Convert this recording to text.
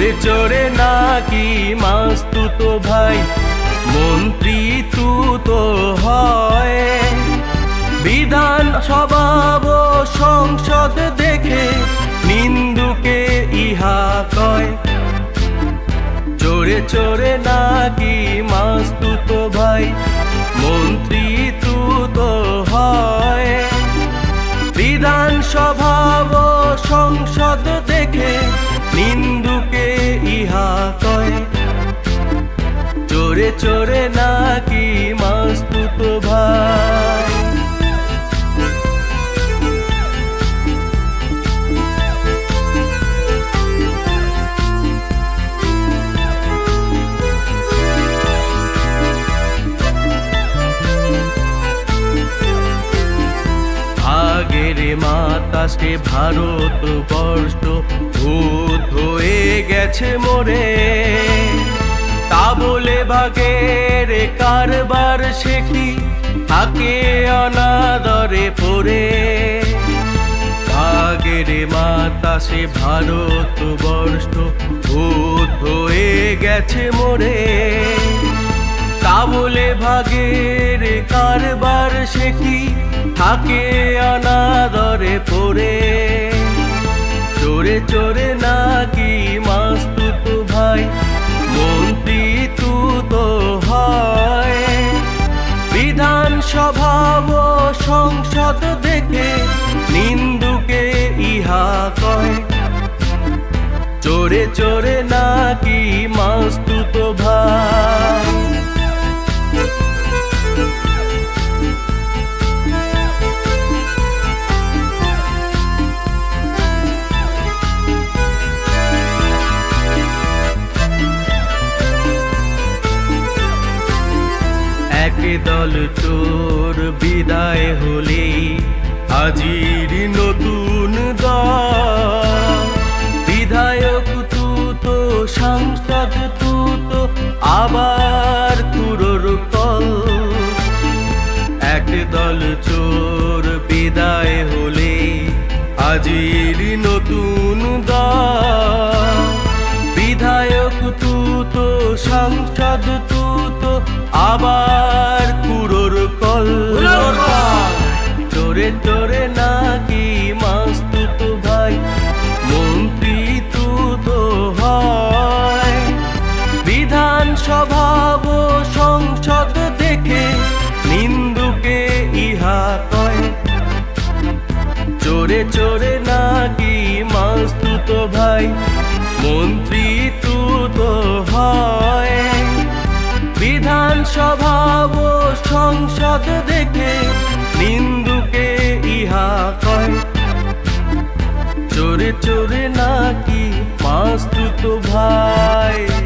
চোরে চোরে নাকি মাস্তু তো ভাই? মন্ত্রী তু তো হয়। বিধান স্বভাব সংসদ দেখে নিন্দুকে ইহা কয়। চোরে চোরে নাকি মাস্তু তো ভাই? চোরে নাকি মাস্তু তো ভাই? মাতাসে ভারত বর্ষ ভূত হয়ে গেছে মোরে। বাগের কারবার শেখি থাকে অনাদরে পড়ে। আগের মাতাসে ভারত বর্ষ ভূত হয়ে গেছে মোরে। তা ভাগের কারবার শেখি থাকে অনাদরে পড়ে। চোরে চোরে নাকি হয়। বিধান স্বভাব ও সংসদ দেখে নিন্দুকে ইহা কয়। চোরে চোরে নাকি মাস্তুত ভাই এক দল চোর, বিদায় হলে। হাজির নতুন দল। বিধায়ক সাংসদ তুতো, আবার কুরোর কল এক দল চোর, বিদায় হলে। হাজির নতুন দল। বিধায়ক সাংসদ তুতো, আবার চোরে নাকি মাস্তু তো ভাই? মন্ত্রী তু তো হয়। বিধান স্বভাব ও সংসদ নিন্দুকে ইহা কয় চোরে চোরে নাকি মাস্তু তো ভাই? মন্ত্রী তু তো হয়। বিধান স্বভাব ও চোরে নাকি মাস্তু তো ভাই।